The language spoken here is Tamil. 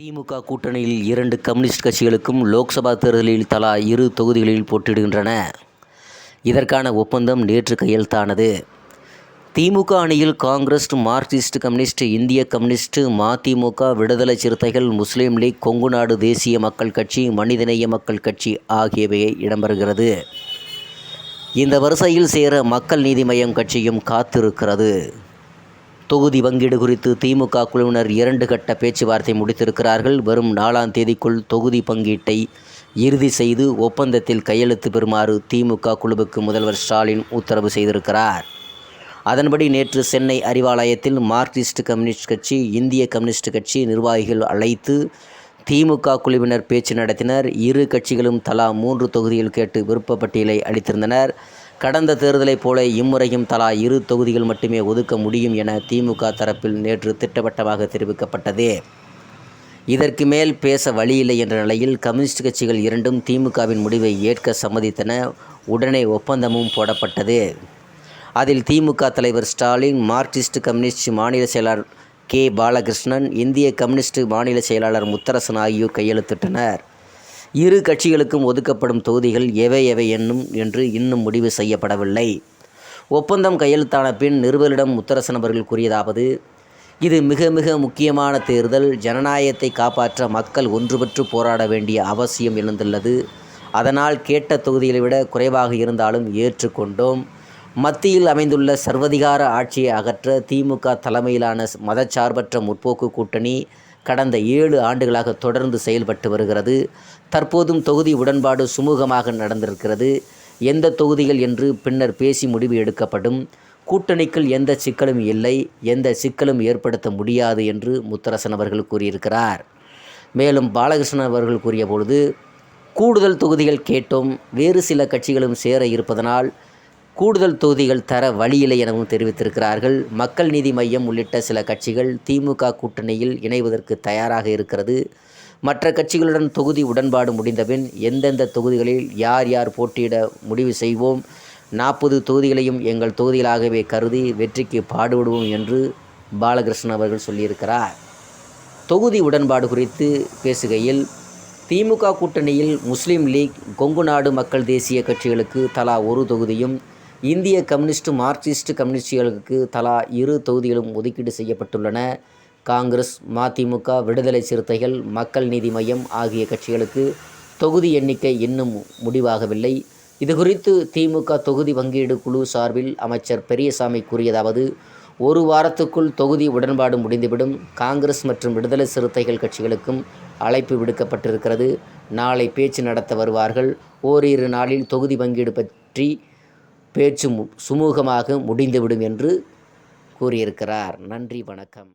திமுக கூட்டணியில் இரண்டு கம்யூனிஸ்ட் கட்சிகளுக்கும் லோக்சபா தேர்தலில் தலா இரு தொகுதிகளில் போட்டியிடுகின்றன. இதற்கான ஒப்பந்தம் நேற்று கையெழுத்தானது. திமுக அணியில் காங்கிரஸ் மார்க்சிஸ்ட் கம்யூனிஸ்ட் இந்திய கம்யூனிஸ்ட் மதிமுக விடுதலை சிறுத்தைகள் முஸ்லீம் லீக் கொங்கு நாடு தேசிய மக்கள் கட்சி மனிதநேய மக்கள் கட்சி ஆகியவை இடம்பெறுகிறது. இந்த வரிசையில் சேர மக்கள் நீதி மய்யம் கட்சியும் காத்திருக்கிறது. தொகுதி பங்கீடு குறித்து திமுக குழுவினர் இரண்டு கட்ட பேச்சுவார்த்தை முடித்திருக்கிறார்கள். வரும் நாலாம் தேதிக்குள் தொகுதி பங்கீட்டை இறுதி செய்து ஒப்பந்தத்தில் கையெழுத்து பெறுமாறு திமுக குழுவுக்கு முதல்வர் ஸ்டாலின் உத்தரவு செய்திருக்கிறார். அதன்படி நேற்று சென்னை அறிவாலயத்தில் மார்க்சிஸ்ட் கம்யூனிஸ்ட் கட்சி இந்திய கம்யூனிஸ்ட் கட்சி நிர்வாகிகள் அழைத்து திமுக குழுவினர் பேச்சு நடத்தினர். இரு கட்சிகளும் தலா மூன்று தொகுதியில் கேட்டு விருப்பப்பட்டியலை அளித்திருந்தனர். கடந்த தேர்தலைப் போல இம்முறையும் தலா இரு தொகுதிகள் மட்டுமே ஒதுக்க முடியும் என திமுக தரப்பில் நேற்று திட்டவட்டமாக தெரிவிக்கப்பட்டது. இதற்கு மேல் பேச வழியில்லை என்ற நிலையில் கம்யூனிஸ்ட் கட்சிகள் இரண்டும் திமுகவின் முடிவை ஏற்க சம்மதித்தன. உடனே ஒப்பந்தமும் போடப்பட்டது. அதில் திமுக தலைவர் ஸ்டாலின் மார்க்சிஸ்ட் கம்யூனிஸ்ட் மாநில செயலாளர் கே. பாலகிருஷ்ணன் இந்திய கம்யூனிஸ்ட் மாநில செயலாளர் முத்தரசன் ஆகியோர் கையெழுத்திட்டனர். இரு கட்சிகளுக்கும் ஒதுக்கப்படும் தொகுதிகள் எவை எவை என்னும் என்று இன்னும் முடிவு செய்யப்படவில்லை. ஒப்பந்தம் கையெழுத்தான பின் நிருபரிடம் முத்தரசன் அவர்கள் கூறியதாவது இது மிக மிக முக்கியமான தேர்தல் ஜனநாயகத்தை காப்பாற்ற மக்கள் ஒன்றுபற்று போராட வேண்டிய அவசியம் எழுந்துள்ளது. அதனால் கேட்ட தொகுதிகளை விட குறைவாக இருந்தாலும் ஏற்றுக்கொண்டோம். மத்தியில் அமைந்துள்ள சர்வதிகார ஆட்சியை அகற்ற திமுக தலைமையிலான மதச்சார்பற்ற முற்போக்கு கூட்டணி கடந்த ஏழு ஆண்டுகளாக தொடர்ந்து செயல்பட்டு வருகிறது. தற்போதும் தொகுதி உடன்பாடு சுமூகமாக நடந்திருக்கிறது. எந்த தொகுதிகள் என்று பின்னர் பேசி முடிவு எடுக்கப்படும். கூட்டணிக்குள் எந்த சிக்கலும் இல்லை எந்த சிக்கலும் ஏற்படுத்த முடியாது என்று முத்தரசன் அவர்கள் கூறியிருக்கிறார். மேலும் பாலகிருஷ்ணன் அவர்கள் கூறிய பொழுது கூடுதல் தொகுதிகள் கேட்டோம் வேறு சில கட்சிகளும் சேர இருப்பதனால் கூடுதல் தொகுதிகள் தர வழியில்லை எனவும் தெரிவித்திருக்கிறார்கள். மக்கள் நீதி மையம் உள்ளிட்ட சில கட்சிகள் திமுக கூட்டணியில் இணைவதற்கு தயாராக இருக்கிறது. மற்ற கட்சிகளுடன் தொகுதி உடன்பாடு முடிந்தபின் எந்தெந்த தொகுதிகளில் யார் யார் போட்டியிட முடிவு செய்வோம். நாற்பது தொகுதிகளையும் எங்கள் தொகுதிகளாகவே கருதி வெற்றிக்கு பாடுபடுவோம் என்று பாலகிருஷ்ணன் அவர்கள் சொல்லியிருக்கிறார். தொகுதி உடன்பாடு குறித்து பேசுகையில் திமுக கூட்டணியில் முஸ்லீம் லீக் கொங்கு நாடு மக்கள் தேசிய கட்சிகளுக்கு தலா ஒரு தொகுதியும் இந்திய கம்யூனிஸ்ட் மார்க்சிஸ்ட் கம்யூனிஸ்டுகளுக்கு தலா இரு தொகுதிகளும் ஒதுக்கீடு செய்யப்பட்டுள்ளன. காங்கிரஸ் மதிமுக விடுதலை சிறுத்தைகள் மக்கள் நீதி மையம் ஆகிய கட்சிகளுக்கு தொகுதி எண்ணிக்கை இன்னும் முடிவாகவில்லை. இதுகுறித்து திமுக தொகுதி பங்கீடு குழு சார்பில் அமைச்சர் பெரியசாமி கூறியதாவது ஒரு வாரத்துக்குள் தொகுதி உடன்பாடு முடிந்துவிடும். காங்கிரஸ் மற்றும் விடுதலை சிறுத்தைகள் கட்சிகளுக்கும் அழைப்பு விடுக்கப்பட்டிருக்கிறது. நாளை பேச்சு நடத்த வருவார்கள். ஓரிரு நாளில் தொகுதி பங்கீடு பற்றி பேச்சு சுமூகமாக முடிந்துவிடும் என்று கூறியிருக்கிறார். நன்றி வணக்கம்.